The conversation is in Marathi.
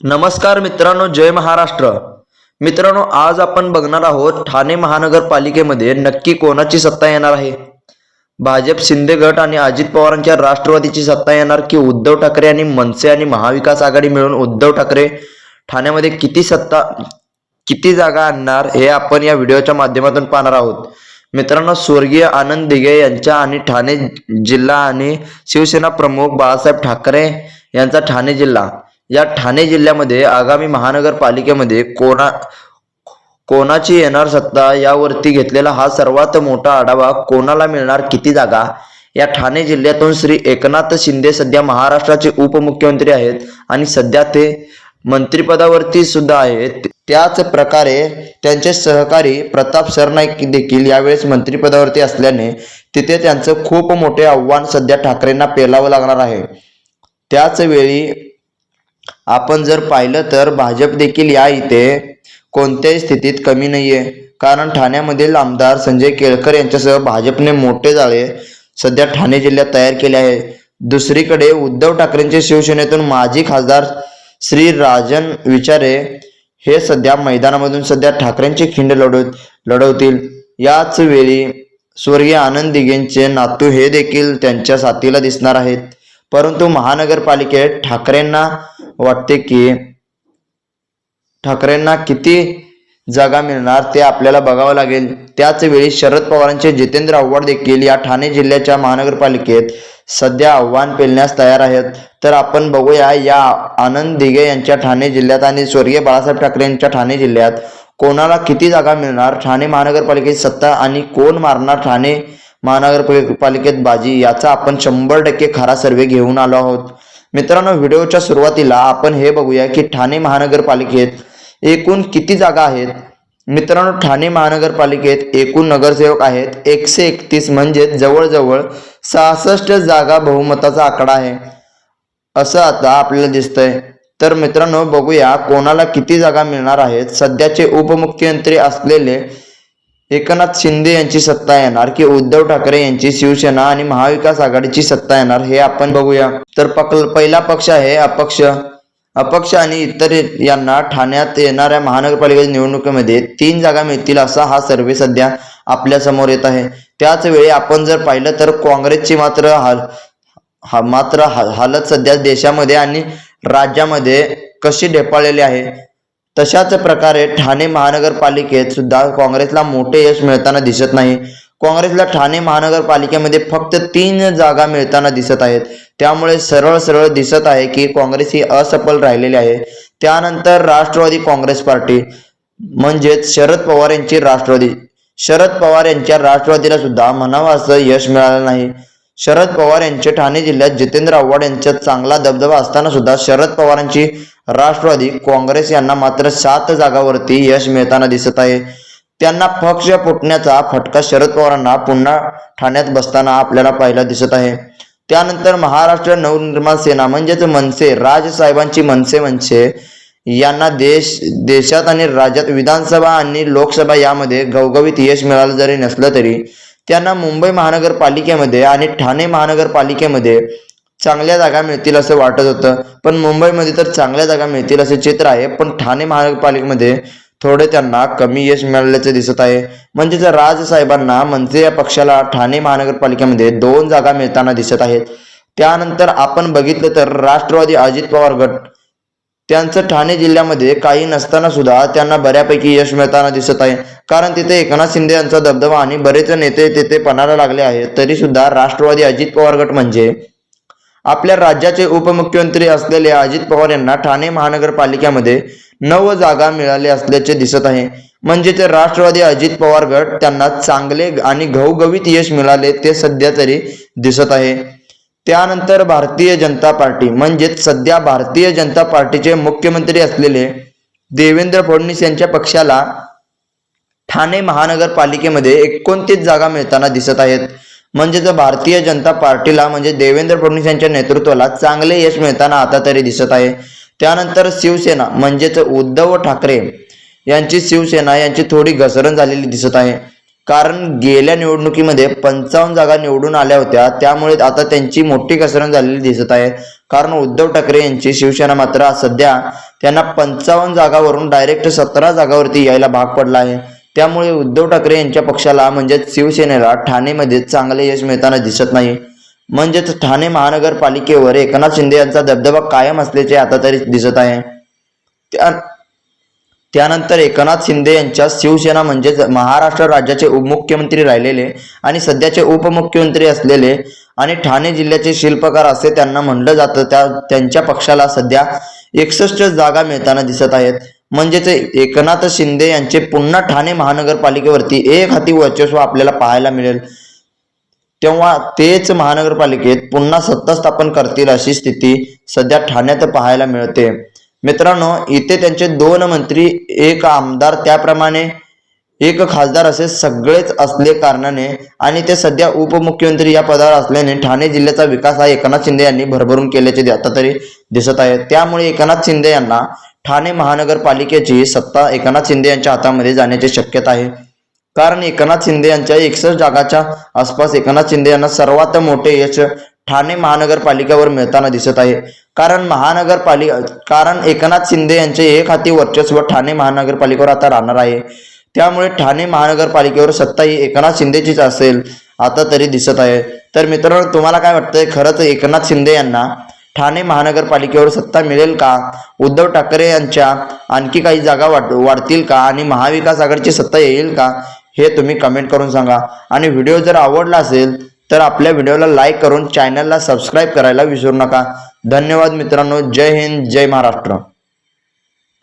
नमस्कार मित्रांनो जय महाराष्ट्र. मित्रांनो आज आपण बघणार आहोत ठाणे महानगरपालिकेमध्ये नक्की कोणाची सत्ता येणार आहे? भाजप शिंदे गट आणि अजित पवारांच्या राष्ट्रवादीची सत्ता येणार की उद्धव ठाकरे आणि मनसे आणि महाविकास आघाडी मिळून उद्धव ठाकरे ठाण्यामध्ये किती सत्ता किती जागा आणणार हे आपण या व्हिडिओच्या माध्यमातून पाहणार आहोत. मित्रांनो स्वर्गीय आनंद दिघे यांच्या आणि ठाणे जिल्हा आणि शिवसेना प्रमुख बाळासाहेब ठाकरे यांचा ठाणे जिल्हा. या ठाणे जिल्ह्यामध्ये आगामी महानगरपालिकेमध्ये कोणा कोणाची येणार सत्ता यावरती घेतलेला हा सर्वात मोठा आढावा कोणाला मिळणार किती जागा? या ठाणे जिल्ह्यातून श्री एकनाथ शिंदे सध्या महाराष्ट्राचे उपमुख्यमंत्री आहेत आणि सध्या ते मंत्रिपदावरती सुद्धा आहेत. त्याच प्रकारे त्यांचे सहकारी प्रताप सरनाईक देखील यावेळेस मंत्रिपदावरती असल्याने तिथे त्यांचं खूप मोठे आव्हान सध्या ठाकरेंना पेलावं लागणार आहे. त्याच वेळी आपण जर पाहिलं तर भाजप देखील या इथे कोणत्याही स्थितीत कमी नाहीये. कारण ठाण्यामधील आमदार संजय केळकर यांच्यासह भाजपने मोठे जाळे सध्या ठाणे जिल्ह्यात तयार केले आहे. दुसरीकडे उद्धव ठाकरेंचे शिवसेनेतून माजी खासदार श्री राजन विचारे हे सध्या मैदानामधून सध्या ठाकरेंची खिंड लढव लढवतील. याच वेळी स्वर्गीय आनंद दिघेंचे नातू हे देखील त्यांच्या साथीला दिसणार आहेत. परंतु महानगरपालिकेत ठाकरेंना वाटते की ठाकरेंना किती जागा मिळणार ते आपल्याला बघावं लागेल. त्याच वेळी शरद पवारांचे जितेंद्र आव्हाड देखील या ठाणे जिल्ह्याच्या महानगरपालिकेत सध्या आव्हान पेलण्यास तयार आहेत. तर आपण बघूया या आनंद दिघे यांच्या ठाणे जिल्ह्यात आणि स्वर्गीय बाळासाहेब ठाकरे यांच्या ठाणे जिल्ह्यात कोणाला किती जागा मिळणार? ठाणे महानगरपालिकेत सत्ता आणि कोण मारणार? ठाणे महानगरपालिकेत बाजी याचा आपण शंभर टक्के खरा सर्वे घेऊन आलो आहोत. मित्रांनो व्हिडिओच्या सुरुवातीला आपण हे बघूया की ठाणे महानगरपालिकेत एकूण किती जागा आहेत? मित्रांनो ठाणे महानगरपालिकेत एकूण नगरसेवक आहेत. एकशे एकतीस म्हणजेच जवळजवळ सहासष्ट जागा बहुमताचा आकडा आहे. असं आता आपल्याला दिसतंय. तर मित्रांनो बघूया कोणाला किती जागा मिळणार आहेत. सध्याचे उपमुख्यमंत्री असलेले एकनाथ शिंदे यांची सत्ता येणार की उद्धव ठाकरे यांची शिवसेना आणि महाविकास आघाडीची सत्ता येणार हे आपण बघूया. तर पहिला पक्ष आहे अपक्ष. अपक्ष आणि इतर यांना ठाण्यात येणाऱ्या महानगरपालिका निवडणुकीमध्ये तीन जागा मिळतील असा हा सर्वे सध्या आपल्यासमोर येत आहे. त्याच वेळी आपण जर पाहिलं तर काँग्रेसची मात्र हाल हा मात्र हालत सध्या देशामध्ये आणि राज्यामध्ये कशी ढेपाळलेली आहे तशाच प्रकारे ठाणे महानगरपालिकेत सुद्धा काँग्रेसला मोठे यश मिळताना दिसत नाही. काँग्रेसला ठाणे महानगरपालिकेमध्ये फक्त तीन जागा मिळताना दिसत आहेत. त्यामुळे सरळ सरळ दिसत आहे की काँग्रेस ही असफल राहिलेली आहे. त्यानंतर राष्ट्रवादी काँग्रेस पार्टी म्हणजेच शरद पवार यांची राष्ट्रवादी शरद पवार यांच्या राष्ट्रवादीला सुद्धा म्हणावं असं यश मिळालं नाही. शरद पवार यांचे ठाणे जिल्ह्यात जितेंद्र आव्हाड यांच्यात चांगला दबदबा असताना सुद्धा शरद पवारांची राष्ट्रवादी काँग्रेस यांना मात्र सात जागावरती यश मिळताना दिसत आहे. त्यांना पक्ष फुटण्याचा फटका शरद पवारांना पुन्हा ठाण्यात बसताना आपल्याला पाहायला दिसत आहे. त्यानंतर महाराष्ट्र नवनिर्माण सेना म्हणजेच मनसे राजसाहेबांची मनसे मनसे यांना देश देशात आणि राज्यात विधानसभा आणि लोकसभा यामध्ये घवघवीत यश मिळालं जरी नसलं तरी त्यांना मुंबई महानगरपालिकेमध्ये आणि ठाणे महानगरपालिकेमध्ये चांगल्या जागा मिळतील असं वाटत होतं. पण मुंबईमध्ये तर चांगल्या जागा मिळतील असे चित्र आहे. पण ठाणे महानगरपालिकेमध्ये थोडे त्यांना कमी यश मिळाल्याचे दिसत आहे. म्हणजेच राजसाहेबांना मंत्री या पक्षाला ठाणे महानगरपालिकेमध्ये दोन जागा मिळताना दिसत आहेत. त्यानंतर आपण बघितलं तर राष्ट्रवादी अजित पवार गट त्यांचं ठाणे जिल्ह्यामध्ये काही नसताना सुद्धा त्यांना बऱ्यापैकी यश मिळताना दिसत आहे. कारण तिथे एकनाथ शिंदे यांचा दबदबा आणि बरेच नेते तिथे पणाला लागले आहेत. तरी सुद्धा राष्ट्रवादी अजित पवार गट म्हणजे आपल्या राज्याचे उपमुख्यमंत्री असलेले अजित पवार यांना ठाणे महानगरपालिकेमध्ये नऊ जागा मिळाले असल्याचे दिसत आहे. म्हणजे ते राष्ट्रवादी अजित पवार गट त्यांना चांगले आणि घवघवीत यश मिळाले ते सध्या तरी दिसत आहे. त्यानंतर भारतीय जनता पार्टी म्हणजेच सध्या भारतीय जनता पार्टीचे मुख्यमंत्री असलेले देवेंद्र फडणवीस यांच्या पक्षाला ठाणे महानगरपालिकेमध्ये एकोणतीस जागा मिळताना दिसत आहेत. म्हणजेच भारतीय जनता पार्टीला म्हणजे देवेंद्र फडणवीस यांच्या नेतृत्वाला चांगले यश मिळताना आता तरी दिसत आहे. त्यानंतर शिवसेना म्हणजेच उद्धव ठाकरे यांची शिवसेना यांची थोडी घसरण झालेली दिसत आहे. कारण गेल्या निवडणुकीमध्ये पंचावन्न जागा निवडून आल्या होत्या. त्यामुळे आता त्यांची मोठी घसरण झालेली दिसत आहे. कारण उद्धव ठाकरे यांची शिवसेना मात्र सध्या त्यांना पंचावन्न जागावरून डायरेक्ट सतरा जागावरती यायला भाग पडला आहे. त्यामुळे उद्धव ठाकरे यांच्या पक्षाला म्हणजेच शिवसेनेला ठाणेमध्ये चांगले यश मिळताना दिसत नाही. म्हणजेच ठाणे महानगरपालिकेवर एकनाथ शिंदे यांचा दबदबा कायम असल्याचे आता तरी दिसत आहे. त्या त्यानंतर एकनाथ शिंदे यांच्या शिवसेना म्हणजेच महाराष्ट्र राज्याचे उपमुख्यमंत्री राहिलेले आणि सध्याचे उपमुख्यमंत्री असलेले आणि ठाणे जिल्ह्याचे शिल्पकार असे त्यांना म्हणलं जातं. त्या त्यांच्या पक्षाला सध्या एकसष्ट जागा मिळताना दिसत आहेत. म्हणजेच एकनाथ शिंदे यांचे पुन्हा ठाणे महानगरपालिकेवरती एक हाती वर्चस्व आपल्याला पाहायला मिळेल. तेव्हा तेच महानगरपालिकेत पुन्हा सत्ता स्थापन करतील अशी स्थिती सध्या ठाण्यात पाहायला मिळते. मित्रांनो इथे त्यांचे दोन मंत्री एक आमदार त्याप्रमाणे एक खासदार असे सगळेच असले कारणाने आणि ते सध्या उपमुख्यमंत्री या पदावर असल्याने ठाणे जिल्ह्याचा विकास हा एकनाथ शिंदे यांनी भरभरून केल्याचे आता तरी दिसत आहे. त्यामुळे एकनाथ शिंदे यांना ठाणे महानगरपालिकेची सत्ता एकनाथ शिंदे यांच्या हातामध्ये जाण्याची शक्यता आहे. कारण एकनाथ शिंदे यांच्या एकसष्ट जागाच्या आसपास एकनाथ शिंदे यांना सर्वात मोठे यश ठाणे महानगरपालिकेवर मिळताना दिसत आहे. कारण महानगरपालिका कारण एकनाथ शिंदे यांचे हे खाते वर्चस्व ठाणे महानगरपालिकेवर आता राहणार आहे. त्यामुळे ठाणे महानगरपालिकेवर सत्ता ही एकनाथ शिंदेचीच असेल आता तरी दिसत आहे. तर मित्रांनो तुम्हाला काय वाटतंय? खरंच एकनाथ शिंदे यांना ठाणे महानगरपालिकेवर सत्ता मिळेल का? उद्धव ठाकरे यांच्या आणखी काही जागा वाढ वाढतील का? आणि महाविकास आघाडीची सत्ता येईल का? हे तुम्ही कमेंट करून सांगा. आणि व्हिडिओ जर आवडला असेल तर आपल्या व्हिडिओला लाईक करून चॅनलला सबस्क्राईब करायला विसरू नका. धन्यवाद मित्रांनो. जय हिंद जय महाराष्ट्र.